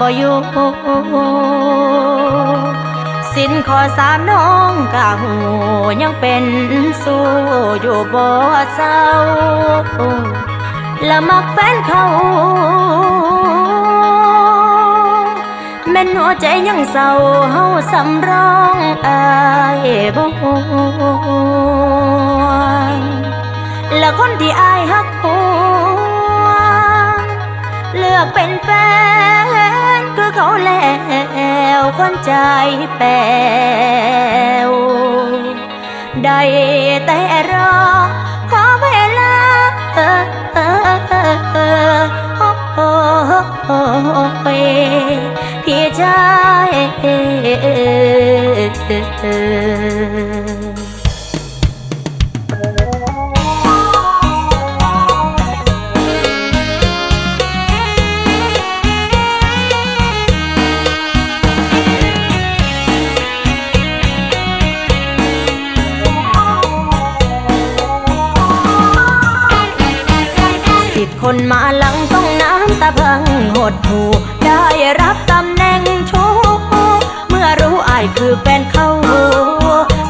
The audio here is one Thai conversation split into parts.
บ่อยู่สินขอสามน้องกะหูยังเป็นสู้อยู่บ่เศร้าละมักแฟนเขาแม่นหัวใจยังเศร้าเฮาสำร้องอายบ่และคนที่อายฮักหวเลือกเป็นแฟน เขาแล้วคนใจแป้วได้แต่รอขอเวลาโอ้โอ้โอ้ยพี่ชาย คนมาหลังต้องน้ำตาพังหดหูได้รับตำแหน่งชูเมื่อรู้อายคือแฟนเขา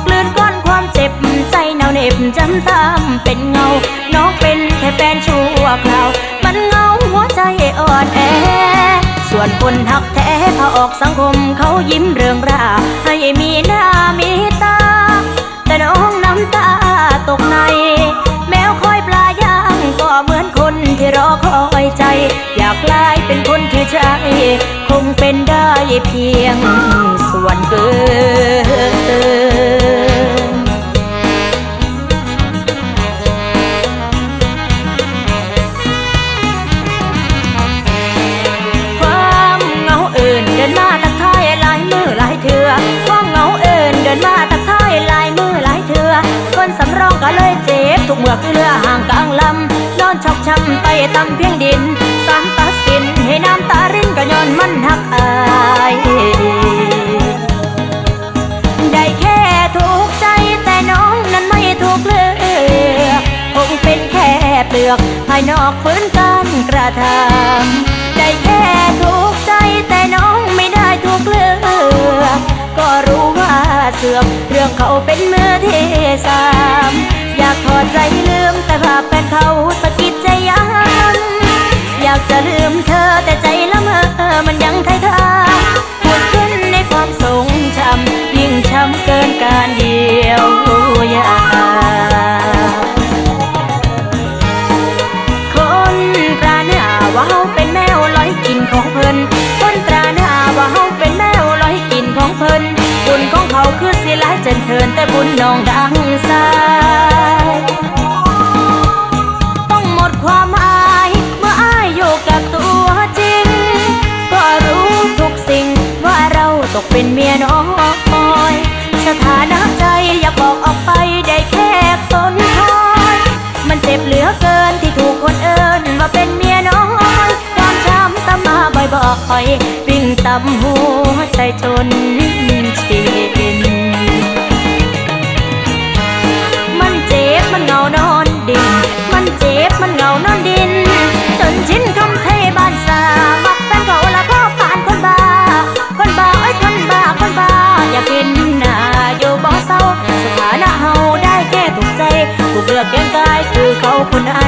กลืนก้อนความเจ็บใจหนาเน็บจำตามเป็นเงา น้องเป็นแค่แฟนชั่วคราว มันเงาหัวใจอ่อนแอ ส่วนคนหักแท้พาออกสังคมเขายิ้มเรื่องรา ให้มีหน้ามีตา แต่น้องน้ำตาตกใน แมวคอยปลา ใจ อยากกลายเป็นคนที่ใจ คงเป็นได้เพียงส่วนเกินความเหงาเอินเดินมาทักทายหลายมือหลายเถื่อความเหงาเอินเดินมาทักทายหลายมือหลายเถื่อคนสำรองก็เลยเจ็บทุกเมื่อคือเรือห่างกลางลำ ชอกช้ำไตต่ำเพียงดิน สารตัดสินให้น้ำตารินก็ย้อนมันหักอายได้แค่ถูกใจแต่น้องนั้นไม่ถูกเลือกคงเป็นแค่เปลือกภายนอกฝืนการกระทำได้แค่ถูกใจแต่น้องไม่ได้ถูกเลือกก็รู้ว่าเสื่อมเรื่องเขาเป็นมือที่สามอยากถอดใจลืมแต่ภาพแฟนเขา ลืมเธอแต่ใจละเมอมันยังไทยทาปวดขึ้นในความทรงจำยิ่งช้ำเกินการเดียวยาคนตราหน้าว่าเฮาเป็นแมวลอยกินของเพิ่นคนตราหน้าว่าเฮาเป็นแมวลอยกินของเพิ่นบุญของเขาคือสิหลายเจนเทินแต่บุญน้องดังสา บ่อยๆวิ่งตำหัวใจจนชินมันเจ็บมันเหงานอนดิน มันเจ็บมันเหงานอนดิน จนชินคำเทบ้านสามักแฟนเขาละพ่อผ่านคนบ้า คนบ้าเอ้ยคนบ้าคนบ้า อยากกินหน้าอยู่บ่เศร้าสถานะเฮาได้แค่ถูกใจถูกเลือกเกียงกายคือเขาคนนั้น